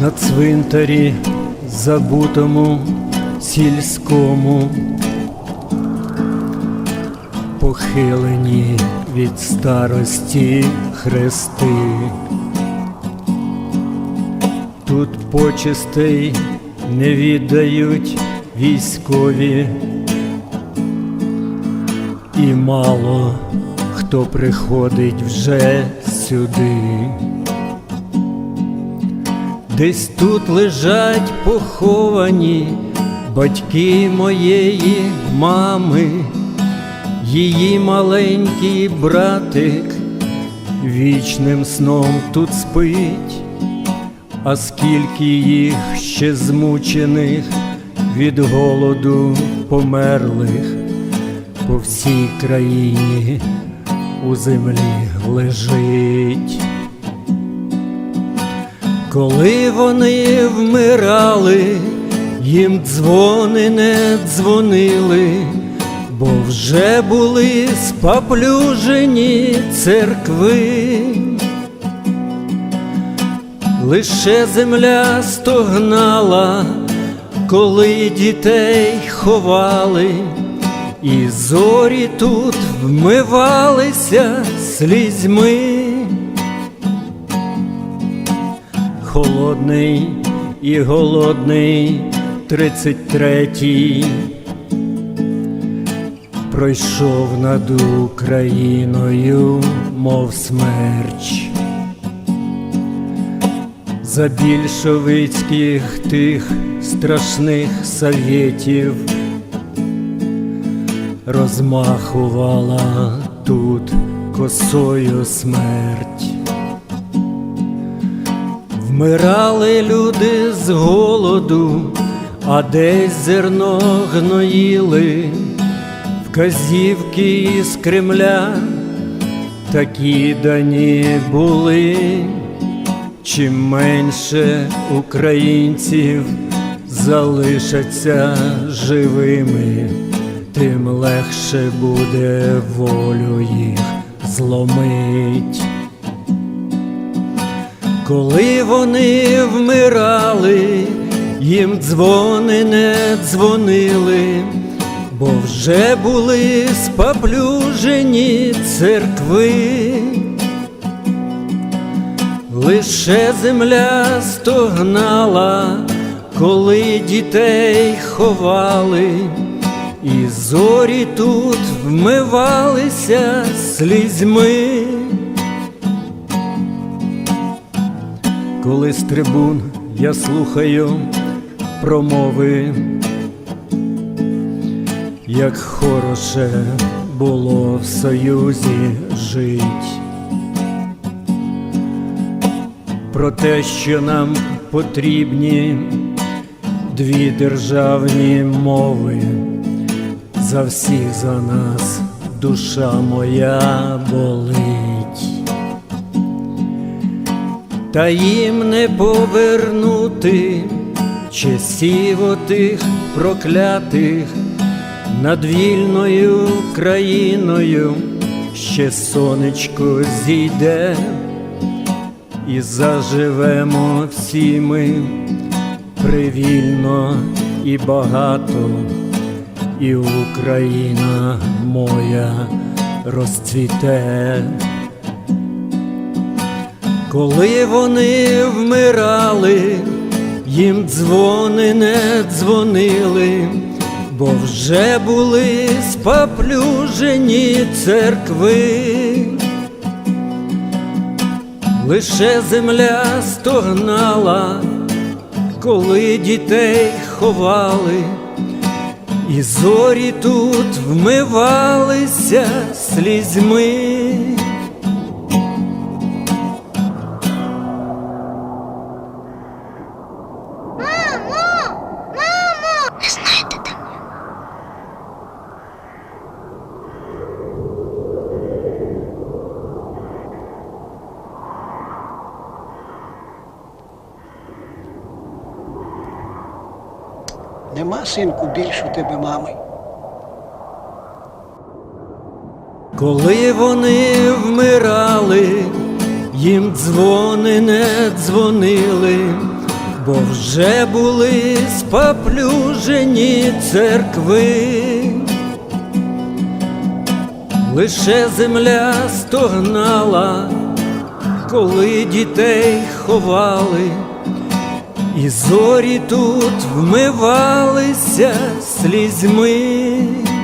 на цвинтарі забутому сільському, похилені від старості хрести. Тут почестей не віддають військові, і мало хто приходить вже сюди. Десь тут лежать поховані батьки моєї мами, її маленький братик вічним сном тут спить, а скільки їх ще змучених від голоду померлих по всій країні у землі лежить. Коли вони вмирали, їм дзвони не дзвонили, бо вже були споплюжені церкви. Лише земля стогнала, коли дітей ховали, і зорі тут вмивалися слізьми. Холодний і голодний тридцять третій пройшов над Україною, мов смерч. За більшовицьких тих страшних совєтів розмахувала тут косою смерть. Вмирали люди з голоду, а десь зерно гноїли, вказівки із Кремля такі дані були, чим менше українців залишаться живими, тим легше буде волю їх зломить. Коли вони вмирали, їм дзвони не дзвонили, бо вже були споплюжені церкви. Лише земля стогнала, коли дітей ховали, і зорі тут вмивалися слізьми. Коли з трибун я слухаю промови, як хороше було в Союзі жить, про те, що нам потрібні дві державні мови, за всіх за нас душа моя болить. Та їм не повернути часів отих проклятих. Над вільною країною ще сонечко зійде, і заживемо всі ми привільно і багато, і Україна моя розцвіте. Коли вони вмирали, їм дзвони не дзвонили, бо вже були споплюжені церкви. Лише земля стогнала, коли дітей ховали, і зорі тут вмивалися слізьми. Нема, синку, більше тебе мами. Коли вони вмирали, їм дзвони не дзвонили, бо вже були споплюжені церкви, лише земля стогнала, коли дітей ховали, і зорі тут вмивалися слізьми.